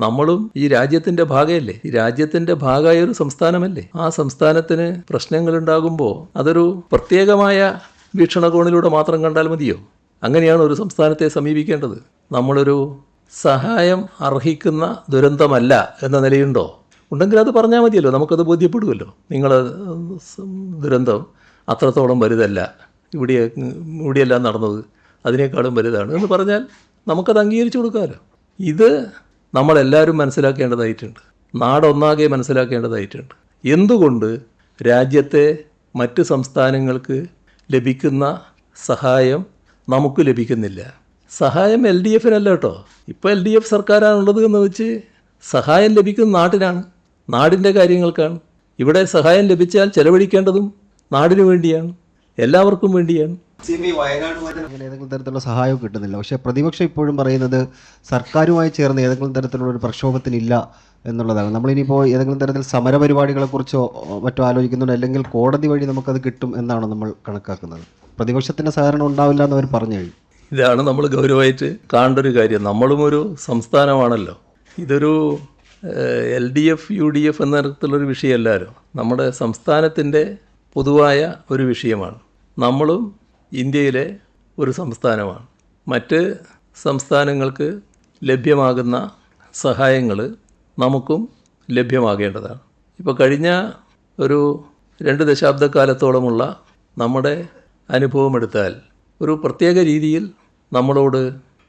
നമ്മളും ഈ രാജ്യത്തിന്റെ ഭാഗമല്ലേ ഈ രാജ്യത്തിന്റെ ഭാഗമായ ഒരു സംസ്ഥാനമല്ലേ? ആ സംസ്ഥാനത്തിന് പ്രശ്നങ്ങൾ ഉണ്ടാകുമ്പോൾ അതൊരു പ്രത്യേകമായ വീക്ഷണകോണിലൂടെ മാത്രം കണ്ടാൽ മതിയോ? അങ്ങനെയാണ് ഒരു സംസ്ഥാനത്തെ സമീപിക്കേണ്ടത്. നമ്മളൊരു സഹായം അർഹിക്കുന്ന ദുരന്തമല്ല എന്ന നിലയുണ്ടോ? ഉണ്ടെങ്കിൽ അത് പറഞ്ഞാൽ മതിയല്ലോ. നമുക്കത് ബോധ്യപ്പെടുമല്ലോ നിങ്ങൾ ദുരന്തം അത്രത്തോളം വലുതല്ല. ഇവിടെ ഇവിടെയെല്ലാം നടന്നത് അതിനേക്കാളും വലുതാണ് എന്ന് പറഞ്ഞാൽ നമുക്കത് അംഗീകരിച്ചു കൊടുക്കാമല്ലോ ഇത് നമ്മളെല്ലാവരും മനസ്സിലാക്കേണ്ടതായിട്ടുണ്ട്. നാടൊന്നാകെ മനസ്സിലാക്കേണ്ടതായിട്ടുണ്ട്. എന്തുകൊണ്ട് രാജ്യത്തെ മറ്റ് സംസ്ഥാനങ്ങൾക്ക് ലഭിക്കുന്ന സഹായം നമുക്ക് ലഭിക്കുന്നില്ല? സഹായം എൽ ഡി എഫിനല്ല കേട്ടോ. ഇപ്പോൾ എൽ ഡി എഫ് സർക്കാരാണുള്ളത് എന്ന് വെച്ച് സഹായം ലഭിക്കുന്ന നാട്ടിനാണ്. നാടിന്റെ കാര്യങ്ങൾക്കാണ്. ഇവിടെ സഹായം ലഭിച്ചാൽ ചെലവഴിക്കേണ്ടതും നാടിനു വേണ്ടിയാണ്. എല്ലാവർക്കും വേണ്ടിയാണ്. അങ്ങനെ ഏതെങ്കിലും തരത്തിലുള്ള സഹായവും കിട്ടുന്നില്ല. പക്ഷേ പ്രതിപക്ഷം ഇപ്പോഴും പറയുന്നത് സർക്കാരുമായി ചേർന്ന് ഏതെങ്കിലും തരത്തിലുള്ള ഒരു പ്രക്ഷോഭത്തിനില്ല എന്നുള്ളതാണ്. നമ്മളിനിയിപ്പോൾ ഏതെങ്കിലും തരത്തിൽ സമരപരിപാടികളെക്കുറിച്ചോ മറ്റോ ആലോചിക്കുന്നുണ്ട്. അല്ലെങ്കിൽ കോടതി വഴി നമുക്കത് കിട്ടും എന്നാണ് നമ്മൾ കണക്കാക്കുന്നത്. പ്രതിപക്ഷത്തിന്റെ സഹകരണം ഉണ്ടാവില്ല എന്ന് അവർ പറഞ്ഞു കഴിഞ്ഞു. ഇതാണ് നമ്മൾ ഗൗരവമായിട്ട് കാണേണ്ട ഒരു കാര്യം. നമ്മളും ഒരു സംസ്ഥാനമാണല്ലോ. ഇതൊരു L D F U D F എന്ന തരത്തിലുള്ളൊരു വിഷയമല്ലല്ലോ നമ്മുടെ സംസ്ഥാനത്തിന്റെ പൊതുവായ ഒരു വിഷയമാണ്. നമ്മളും ഇന്ത്യയിലെ ഒരു സംസ്ഥാനമാണ്. മറ്റ് സംസ്ഥാനങ്ങൾക്ക് ലഭ്യമാകുന്ന സഹായങ്ങൾ നമുക്കും ലഭ്യമാകേണ്ടതാണ്. ഇപ്പോൾ കഴിഞ്ഞ ഒരു രണ്ട് ദശാബ്ദക്കാലത്തോളമുള്ള നമ്മുടെ അനുഭവം എടുത്താൽ ഒരു പ്രത്യേക രീതിയിൽ നമ്മളോട്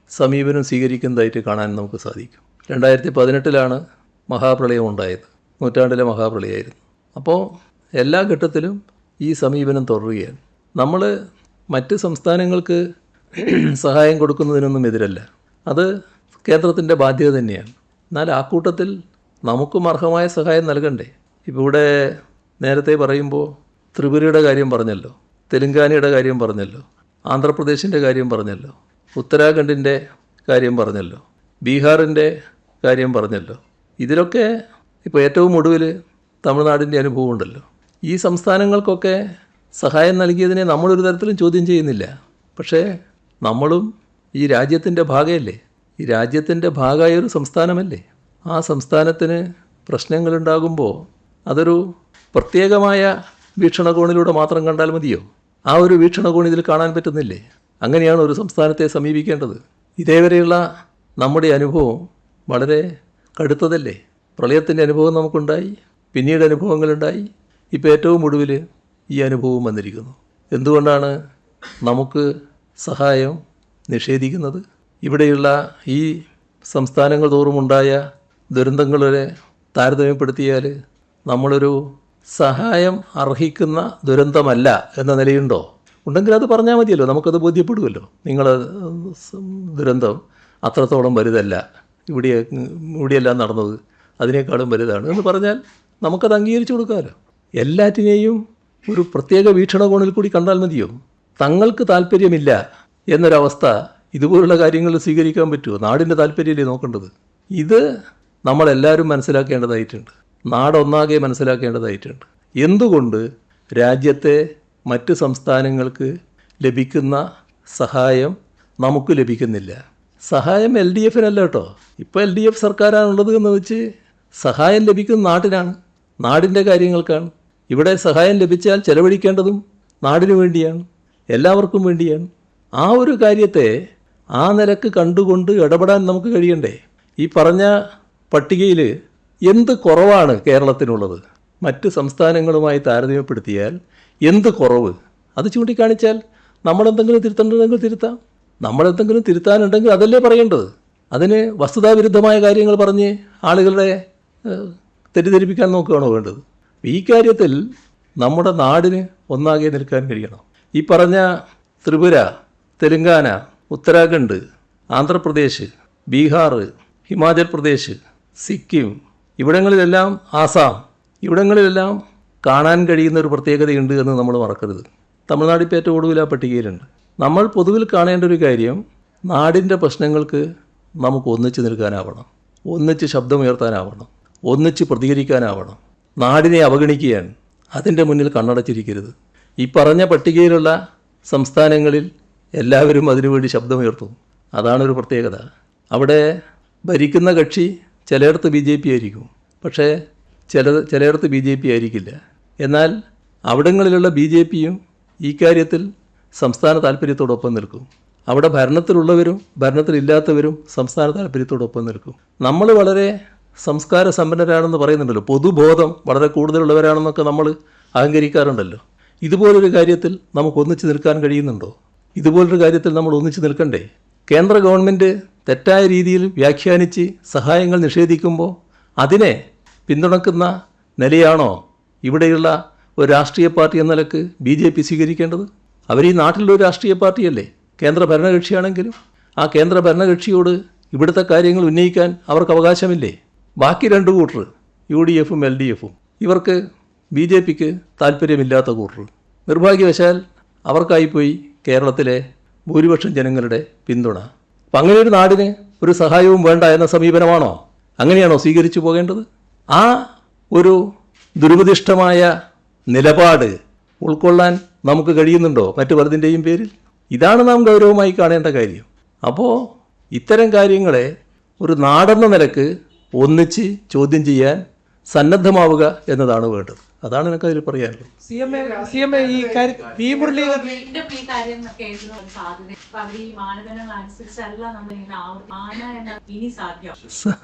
സമീപനം സ്വീകരിക്കുന്നതായിട്ട് കാണാൻ നമുക്ക് സാധിക്കും. രണ്ടായിരത്തി പതിനെട്ടിലാണ് മഹാപ്രളയം ഉണ്ടായത്. നൂറ്റാണ്ടിലെ മഹാപ്രളയമായിരുന്നു. അപ്പോൾ എല്ലാ ഘട്ടത്തിലും ഈ സമീപനം തുടരുകയാണ്. നമ്മൾ മറ്റ് സംസ്ഥാനങ്ങൾക്ക് സഹായം കൊടുക്കുന്നതിനൊന്നും എതിരല്ല. അത് കേന്ദ്രത്തിന്റെ ബാധ്യത തന്നെയാണ്. എന്നാൽ ആ കൂട്ടത്തിൽ നമുക്കും അർഹമായ സഹായം നൽകണ്ടേ? ഇപ്പോൾ ഇവിടെ നേരത്തെ പറയുമ്പോൾ ത്രിപുരയുടെ കാര്യം പറഞ്ഞല്ലോ തെലുങ്കാനയുടെ കാര്യം പറഞ്ഞല്ലോ ആന്ധ്രാപ്രദേശിന്റെ കാര്യം പറഞ്ഞല്ലോ ഉത്തരാഖണ്ഡിന്റെ കാര്യം പറഞ്ഞല്ലോ ബീഹാറിന്റെ കാര്യം പറഞ്ഞല്ലോ. ഇതിലൊക്കെ ഇപ്പോൾ ഏറ്റവും ഒടുവിൽ തമിഴ്നാടിന്റെ അനുഭവം ഉണ്ടല്ലോ. ഈ സംസ്ഥാനങ്ങൾക്കൊക്കെ സഹായം നൽകിയതിനെ നമ്മളൊരു തരത്തിലും ചോദ്യം ചെയ്യുന്നില്ല. പക്ഷേ നമ്മളും ഈ രാജ്യത്തിന്റെ ഭാഗമല്ലേ ഈ രാജ്യത്തിന്റെ ഭാഗമായ ഒരു സംസ്ഥാനമല്ലേ? ആ സംസ്ഥാനത്തിന് പ്രശ്നങ്ങളുണ്ടാകുമ്പോൾ അതൊരു പ്രത്യേകമായ വീക്ഷണകോണിലൂടെ മാത്രം കണ്ടാൽ മതിയോ? ആ ഒരു വീക്ഷണകോൺ ഇതിൽ കാണാൻ പറ്റുന്നില്ലേ? അങ്ങനെയാണ് ഒരു സംസ്ഥാനത്തെ സമീപിക്കേണ്ടത്. ഇതേവരെയുള്ള നമ്മുടെ അനുഭവം വളരെ കടുത്തതല്ലേ? പ്രളയത്തിന്റെ അനുഭവം നമുക്കുണ്ടായി പിന്നീട് അനുഭവങ്ങളുണ്ടായി. ഇപ്പോൾ ഏറ്റവും ഒടുവിൽ ഈ അനുഭവം വന്നിരിക്കുന്നു. എന്തുകൊണ്ടാണ് നമുക്ക് സഹായം നിഷേധിക്കുന്നത്? ഇവിടെയുള്ള ഈ സംസ്ഥാനങ്ങൾ തോറുമുണ്ടായ ദുരന്തങ്ങളെ താരതമ്യപ്പെടുത്തിയാൽ നമ്മളൊരു സഹായം അർഹിക്കുന്ന ദുരന്തമല്ല എന്ന നിലയുണ്ടോ? ഉണ്ടെങ്കിൽ അത് പറഞ്ഞാൽ മതിയല്ലോ നമുക്കത് ബോധ്യപ്പെടുമല്ലോ നിങ്ങൾ ദുരന്തം അത്രത്തോളം വലുതല്ല ഇവിടെ ഇവിടെയെല്ലാം നടന്നത് അതിനേക്കാളും വലുതാണ് എന്ന് പറഞ്ഞാൽ നമുക്കത് അംഗീകരിച്ചു കൊടുക്കാമല്ലോ. എല്ലാറ്റിനെയും ഒരു പ്രത്യേക വീക്ഷണകോണിൽ കൂടി കണ്ടാൽ മതിയോ? തങ്ങൾക്ക് താല്പര്യമില്ല എന്നൊരവസ്ഥ ഇതുപോലുള്ള കാര്യങ്ങൾ സ്വീകരിക്കാൻ പറ്റുമോ? നാടിന്റെ താല്പര്യമല്ലേ നോക്കേണ്ടത്? ഇത് നമ്മളെല്ലാവരും മനസ്സിലാക്കേണ്ടതായിട്ടുണ്ട്. നാടൊന്നാകെ മനസ്സിലാക്കേണ്ടതായിട്ടുണ്ട്. എന്തുകൊണ്ട് രാജ്യത്തെ മറ്റ് സംസ്ഥാനങ്ങൾക്ക് ലഭിക്കുന്ന സഹായം നമുക്ക് ലഭിക്കുന്നില്ല? സഹായം എൽ ഡി എഫിനല്ല കേട്ടോ. ഇപ്പോൾ എൽ ഡി എഫ് സർക്കാരാണുള്ളത് എന്ന് വെച്ച് സഹായം ലഭിക്കുന്ന നാട്ടിനാണ്. നാടിന്റെ കാര്യങ്ങൾക്കാണ്. ഇവിടെ സഹായം ലഭിച്ചാൽ ചെലവഴിക്കേണ്ടതും നാടിനു വേണ്ടിയാണ് എല്ലാവർക്കും വേണ്ടിയാണ്. ആ ഒരു കാര്യത്തെ ആ നിലയ്ക്ക് കണ്ടുകൊണ്ട് ഇടപെടാൻ നമുക്ക് കഴിയണ്ടേ? ഈ പറഞ്ഞ പട്ടികയിൽ എന്ത് കുറവാണ് കേരളത്തിനുള്ളത്? മറ്റ് സംസ്ഥാനങ്ങളുമായി താരതമ്യപ്പെടുത്തിയാൽ എന്ത് കുറവ്? അത് ചൂണ്ടിക്കാണിച്ചാൽ നമ്മളെന്തെങ്കിലും തിരുത്തേണ്ടതെങ്കിൽ തിരുത്താം. നമ്മളെന്തെങ്കിലും തിരുത്താനുണ്ടെങ്കിൽ അതല്ലേ പറയേണ്ടത്? അതിന് വസ്തുതാവിരുദ്ധമായ കാര്യങ്ങൾ പറഞ്ഞ് ആളുകളുടെ തെറ്റിദ്ധരിപ്പിക്കാൻ നോക്കുകയാണോ വേണ്ടത്? ഈ കാര്യത്തിൽ നമ്മുടെ നാടിന് ഒന്നാകെ നിൽക്കാൻ കഴിയണം. ഈ പറഞ്ഞ ത്രിപുര തെലുങ്കാന ഉത്തരാഖണ്ഡ് ആന്ധ്രാപ്രദേശ് ബീഹാർ ഹിമാചൽ പ്രദേശ് സിക്കിം ഇവിടങ്ങളിലെല്ലാം ആസാം ഇവിടങ്ങളിലെല്ലാം കാണാൻ കഴിയുന്ന ഒരു പ്രത്യേകതയുണ്ട് എന്ന് നമ്മൾ മറക്കരുത്. തമിഴ്നാട് ഇപ്പോൾ ഏറ്റവും ഒടുവിൽ ആ പട്ടികയിലുണ്ട്. നമ്മൾ പൊതുവിൽ കാണേണ്ട ഒരു കാര്യം നാടിന്റെ പ്രശ്നങ്ങൾക്ക് നമുക്ക് ഒന്നിച്ച് നിൽക്കാനാവണം. ഒന്നിച്ച് ശബ്ദമുയർത്താനാവണം. ഒന്നിച്ച് പ്രതികരിക്കാനാവണം. നാടിനെ അവഗണിക്കുകയാണ്. അതിന്റെ മുന്നിൽ കണ്ണടച്ചിരിക്കരുത്. ഈ പറഞ്ഞ പട്ടികയിലുള്ള സംസ്ഥാനങ്ങളിൽ എല്ലാവരും അതിനുവേണ്ടി ശബ്ദമുയർത്തും. അതാണൊരു പ്രത്യേകത. അവിടെ ഭരിക്കുന്ന കക്ഷി ചിലയിടത്ത് ബി ജെ പി ആയിരിക്കും. പക്ഷേ ചില ചിലയിടത്ത് ബി ജെ പി ആയിരിക്കില്ല. എന്നാൽ അവിടങ്ങളിലുള്ള ബി ജെ പിയും ഈ കാര്യത്തിൽ സംസ്ഥാന താല്പര്യത്തോടൊപ്പം നിൽക്കും. അവിടെ ഭരണത്തിലുള്ളവരും ഭരണത്തിലില്ലാത്തവരും സംസ്ഥാന താല്പര്യത്തോടൊപ്പം നിൽക്കും. നമ്മൾ വളരെ സംസ്കാര സമ്പന്നരാണെന്ന് പറയുന്നുണ്ടല്ലോ. പൊതുബോധം വളരെ കൂടുതലുള്ളവരാണെന്നൊക്കെ നമ്മൾ അഹങ്കരിക്കാറുണ്ടല്ലോ. ഇതുപോലൊരു കാര്യത്തിൽ നമുക്ക് ഒന്നിച്ച് നിൽക്കാൻ കഴിയുന്നുണ്ടോ? ഇതുപോലൊരു കാര്യത്തിൽ നമ്മൾ ഒന്നിച്ചു നിൽക്കണ്ടേ? കേന്ദ്ര ഗവൺമെന്റ് തെറ്റായ രീതിയിൽ വ്യാഖ്യാനിച്ച് സഹായങ്ങൾ നിഷേധിക്കുമ്പോൾ അതിനെ പിന്തുണക്കുന്ന നിലയാണോ ഇവിടെയുള്ള ഒരു രാഷ്ട്രീയ പാർട്ടി എന്ന നിലയ്ക്ക് ബി ജെ പി സ്വീകരിക്കേണ്ടത്? അവർ ഈ നാട്ടിലുള്ള ഒരു രാഷ്ട്രീയ പാർട്ടിയല്ലേ? കേന്ദ്ര ഭരണകക്ഷിയാണെങ്കിലും ആ കേന്ദ്ര ഭരണകക്ഷിയോട് ഇവിടുത്തെ കാര്യങ്ങൾ ഉന്നയിക്കാൻ അവർക്ക് അവകാശമില്ലേ? ബാക്കി രണ്ട് കൂട്ടർ യു ഡി എഫും എൽ ഡി എഫും ഇവർക്ക് ബി ജെ പിക്ക് താല്പര്യമില്ലാത്ത കൂട്ടർ. നിർഭാഗ്യവശാൽ അവർക്കായിപ്പോയി കേരളത്തിലെ ഭൂരിപക്ഷം ജനങ്ങളുടെ പിന്തുണ. അപ്പം അങ്ങനെ ഒരു നാടിന് ഒരു സഹായവും വേണ്ട എന്ന സമീപനമാണോ? അങ്ങനെയാണോ സ്വീകരിച്ചു പോകേണ്ടത്? ആ ഒരു ദുരുപദിഷ്ടമായ നിലപാട് ഉൾക്കൊള്ളാൻ നമുക്ക് കഴിയുന്നുണ്ടോ മറ്റു പലതിന്റെയും പേരിൽ? ഇതാണ് നാം ഗൗരവമായി കാണേണ്ട കാര്യം. അപ്പോൾ ഇത്തരം കാര്യങ്ങളെ ഒരു നാടെന്ന നിലയ്ക്ക് ഒന്നിച്ച് ചോദ്യം ചെയ്യാൻ സന്നദ്ധമാവുക എന്നതാണ് വേണ്ടത്. അതാണ് എനിക്ക് അതിൽ പറയാനുള്ളത്. C M A C M A ഈ കാര്യം വി മുരളീധരൻ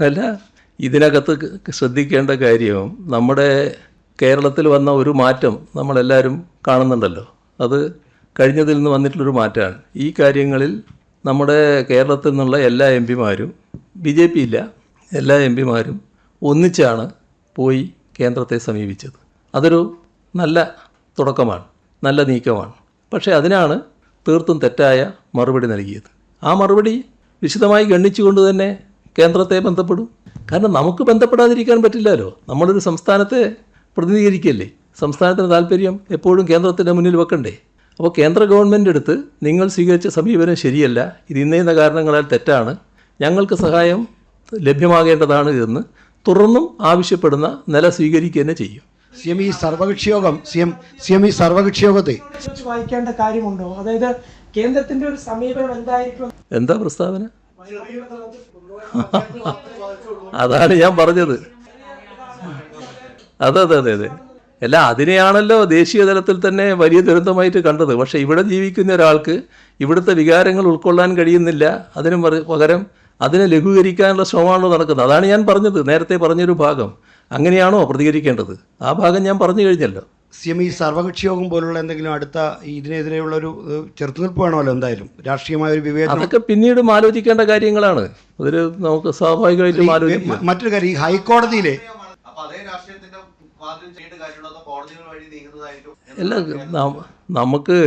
അല്ല ഇതിനകത്ത് ശ്രദ്ധിക്കേണ്ട കാര്യം നമ്മുടെ കേരളത്തിൽ വന്ന ഒരു മാറ്റം നമ്മളെല്ലാവരും കാണുന്നുണ്ടല്ലോ. അത് കഴിഞ്ഞതിൽ നിന്ന് വന്നിട്ടുള്ളൊരു മാറ്റമാണ് ഈ കാര്യങ്ങളിൽ നമ്മുടെ കേരളത്തിൽ നിന്നുള്ള എല്ലാ എം പിമാരും ബി ജെ പി ഇല്ല. എല്ലാ എം പിമാരും ഒന്നിച്ചാണ് പോയി കേന്ദ്രത്തെ സമീപിച്ചത്. അതൊരു നല്ല തുടക്കമാണ് നല്ല നീക്കമാണ്. പക്ഷേ അതിനാണ് തീർത്തും തെറ്റായ മറുപടി നൽകിയത്. ആ മറുപടി വിശദമായി ഗണ്ണിച്ചുകൊണ്ട് തന്നെ കേന്ദ്രത്തെ ബന്ധപ്പെടും. കാരണം നമുക്ക് ബന്ധപ്പെടാതിരിക്കാൻ പറ്റില്ലല്ലോ. നമ്മളൊരു സംസ്ഥാനത്തെ പ്രതിനിധീകരിക്കല്ലേ? സംസ്ഥാനത്തിന് താല്പര്യം എപ്പോഴും കേന്ദ്രത്തിന്റെ മുന്നിൽ വെക്കണ്ടേ? അപ്പോൾ കേന്ദ്ര ഗവൺമെന്റ് അടുത്ത് നിങ്ങൾ സ്വീകരിച്ച സമീപനം ശരിയല്ല. ഇത് ഇന്നയുന്ന കാരണങ്ങളാൽ തെറ്റാണ്. ഞങ്ങൾക്ക് സഹായം ലഭ്യമാകേണ്ടതാണ് എന്ന് തുറന്നും ആവശ്യപ്പെടുന്ന നില സ്വീകരിക്കുക തന്നെ ചെയ്യും. സി എം ഈ സർവകക്ഷിയോഗം സി എം സി എം ഈ സർവകക്ഷി യോഗത്തെ വെച്ച് വായിക്കേണ്ട കാര്യമുണ്ടോ? അതായത് കേന്ദ്രത്തിന്റെ ഒരു സമീപനം എന്തായിരിക്കും? എന്താ പ്രസ്താവന? അതാണ് ഞാൻ പറഞ്ഞത്. അതെ അതെ അതെ അതെ. അല്ല അതിനെയാണല്ലോ ദേശീയ തലത്തിൽ തന്നെ വലിയ ദുരന്തമായിട്ട് കണ്ടത്. പക്ഷേ ഇവിടെ ജീവിക്കുന്ന ഒരാൾക്ക് ഇവിടുത്തെ വികാരങ്ങൾ ഉൾക്കൊള്ളാൻ കഴിയുന്നില്ല. അതിന് പകരം അതിനെ ലഘൂകരിക്കാനുള്ള ശ്രമമാണല്ലോ നടക്കുന്നത്. അതാണ് ഞാൻ പറഞ്ഞത്. നേരത്തെ പറഞ്ഞൊരു ഭാഗം. അങ്ങനെയാണോ പ്രതികരിക്കേണ്ടത്? ആ ഭാഗം ഞാൻ പറഞ്ഞു കഴിഞ്ഞല്ലോ. സി എം ഈ സർവകക്ഷി യോഗം പോലുള്ള എന്തെങ്കിലും അടുത്ത ഇതിനെതിരെയുള്ള ഒരു ചെറുത്തു ചെറുത്തുനിൽപ്പ് വേണമല്ലോ എന്തായാലും. രാഷ്ട്രീയമായ ഒരു വിവേചനം. അതൊക്കെ പിന്നീടും ആലോചിക്കേണ്ട കാര്യങ്ങളാണ്. അതൊരു നമുക്ക് സ്വാഭാവികമായിട്ടും ആലോചിക്കാം. മറ്റൊരു കാര്യം ഈ ഹൈക്കോടതിയിലെ അല്ല നമുക്ക്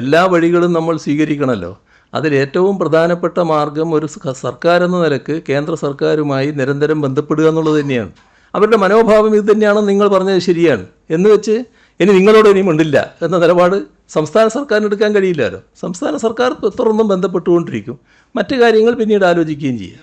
എല്ലാ വഴികളും നമ്മൾ സ്വീകരിക്കണമല്ലോ. അതിൽ ഏറ്റവും പ്രധാനപ്പെട്ട മാർഗം ഒരു സർക്കാർ എന്ന നിലയ്ക്ക് കേന്ദ്ര സർക്കാരുമായി നിരന്തരം ബന്ധപ്പെടുക എന്നുള്ളത് തന്നെയാണ്. അവരുടെ മനോഭാവം ഇത് തന്നെയാണെന്ന് നിങ്ങൾ പറഞ്ഞത് ശരിയാണ്. എന്ന് വെച്ച് ഇനി നിങ്ങളോട് ഇനി മിണ്ടില്ല എന്ന നിലപാട് സംസ്ഥാന സർക്കാരിന് എടുക്കാൻ കഴിയില്ലല്ലോ. സംസ്ഥാന സർക്കാർ തുറന്നും ബന്ധപ്പെട്ടുകൊണ്ടിരിക്കും. മറ്റു കാര്യങ്ങൾ പിന്നീട് ആലോചിക്കുകയും ചെയ്യും.